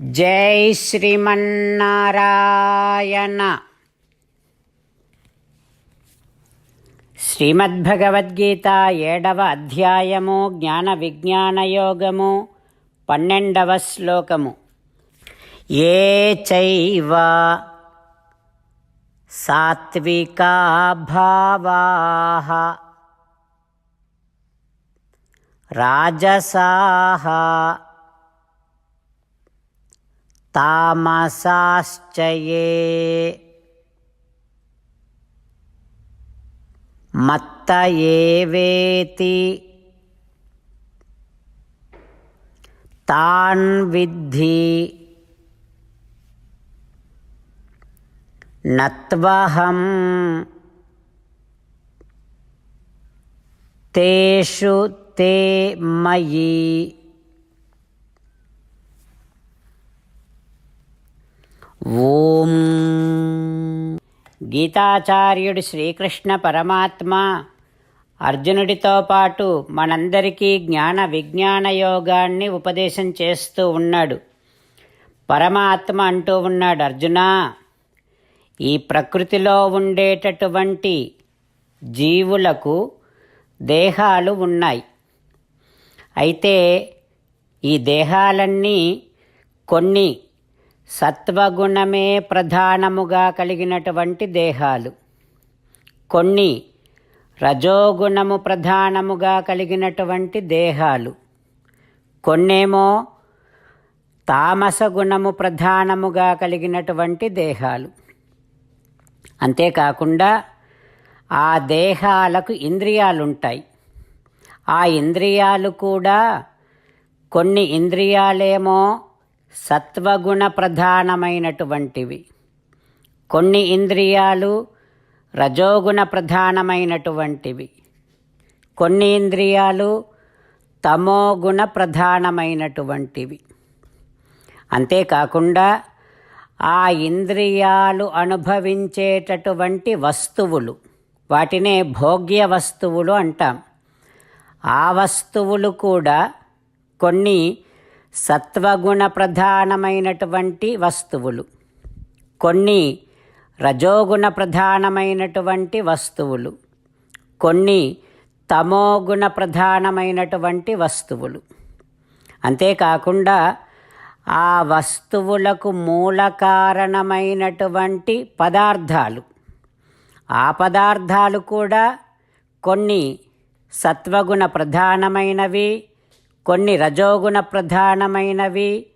జై శ్రీమన్నారాయణ. శ్రీమద్భగవద్గీత ఏడవ అధ్యాయము జ్ఞాన విజ్ఞాన యోగము పన్నెండవ శ్లోకము. ఏ చైవ సాత్వికా భావా? రాజసాः? तामसाश्च ये मत्त एवेति तान् विद्धि न त्वहं तेषु ते मयि ఓం. గీతాచార్యుడు శ్రీకృష్ణ పరమాత్మ అర్జునుడితో పాటు మనందరికీ జ్ఞాన విజ్ఞాన యోగాన్ని ఉపదేశం చేస్తూ ఉన్నాడు. పరమాత్మ అంటూ ఉన్నాడు అర్జున ఈ ప్రకృతిలో ఉండేటటువంటి జీవులకు దేహాలు ఉన్నాయి. అయితే ఈ దేహాలన్నీ కొన్ని సత్వగుణమే ప్రధానముగా కలిగినటువంటి దేహాలు. కొన్ని రజోగుణము ప్రధానముగా కలిగినటువంటి దేహాలు. కొన్నేమో తామస గుణము ప్రధానముగా కలిగినటువంటి దేహాలు. అంతేకాకుండా ఆ దేహాలకు ఇంద్రియాలుంటాయి. ఆ ఇంద్రియాలు కూడా కొన్ని ఇంద్రియాలేమో సత్వగుణ ప్రధానమైనటువంటివి కొన్ని ఇంద్రియాలు రజోగుణ ప్రధానమైనటువంటివి కొన్ని ఇంద్రియాలు తమోగుణ ప్రధానమైనటువంటివి అంతేకాకుండా ఆ ఇంద్రియాలు అనుభవించేటటువంటి వస్తువులు వాటినే భోగ్య వస్తువులు అంటాం. ఆ వస్తువులు కూడా కొన్ని సత్వగుణ ప్రధానమైనటువంటి వస్తువులు. కొన్ని రజోగుణ ప్రధానమైనటువంటి వస్తువులు. కొన్ని తమోగుణ ప్రధానమైనటువంటి వస్తువులు. అంతేకాకుండా ఆ వస్తువులకు మూల కారణమైనటువంటి పదార్థాలు. ఆ పదార్థాలు కూడా కొన్ని సత్వగుణ ప్రధానమైనవి కొన్ని రజోగుణ ప్రధానమైనవి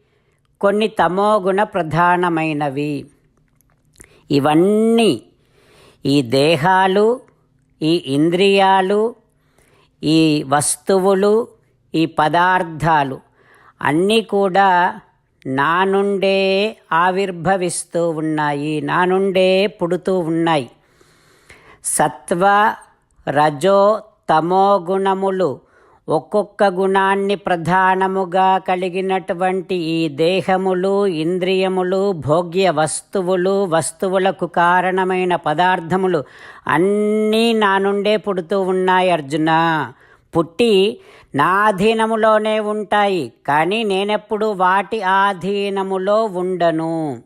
కొన్ని తమోగుణ ప్రధానమైనవి. ఇవన్నీ ఈ దేహాలు ఈ ఇంద్రియాలు ఈ వస్తువులు ఈ పదార్థాలు అన్నీ కూడా నా నుండే ఆవిర్భవిస్తూ ఉన్నాయి నా నుండే పుడుతూ ఉన్నాయి. సత్వ రజో తమో గుణములు ఒక్కొక్క గుణాన్ని ప్రధానముగా కలిగినటువంటి ఈ దేహములు ఇంద్రియములు భోగ్య వస్తువులు వస్తువులకు కారణమైన పదార్థములు అన్నీ నా నుండే పుడుతూ ఉన్నాయి అర్జున. పుట్టి నా అధీనములోనే ఉంటాయి కానీ నేనెప్పుడు వాటి ఆధీనములో ఉండను.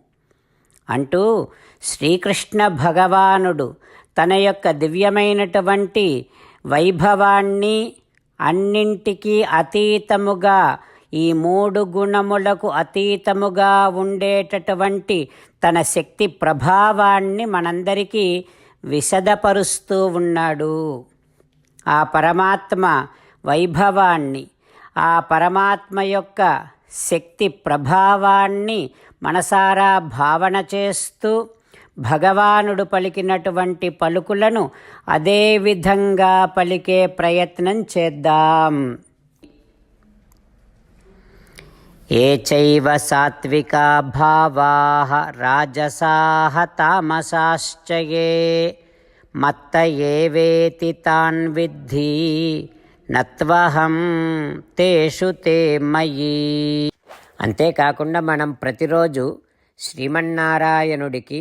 అంటూ శ్రీకృష్ణ భగవానుడు తన యొక్క దివ్యమైనటువంటి వైభవాన్ని అన్నింటికీ అతీతముగా ఈ మూడు గుణములకు అతీతముగా ఉండేటటువంటి తన శక్తి ప్రభావాన్ని మనందరికీ విశదపరుస్తూ ఉన్నాడు. ఆ పరమాత్మ వైభవాన్ని ఆ పరమాత్మ యొక్క శక్తి ప్రభావాన్ని మనసారా భావన చేస్తూ భగవానుడు పలికినటువంటి పలుకులను అదే విధంగా పలికే ప్రయత్నం చేద్దాం. ఏ చైవ సాత్వికా భావా రాజసాహ తామసాశ్చయే మత్త ఏవేతి తాన్ విద్ధి నత్వహం తేషు తే మయి. అంతేకాకుండా మనం ప్రతిరోజు శ్రీమన్నారాయణుడికి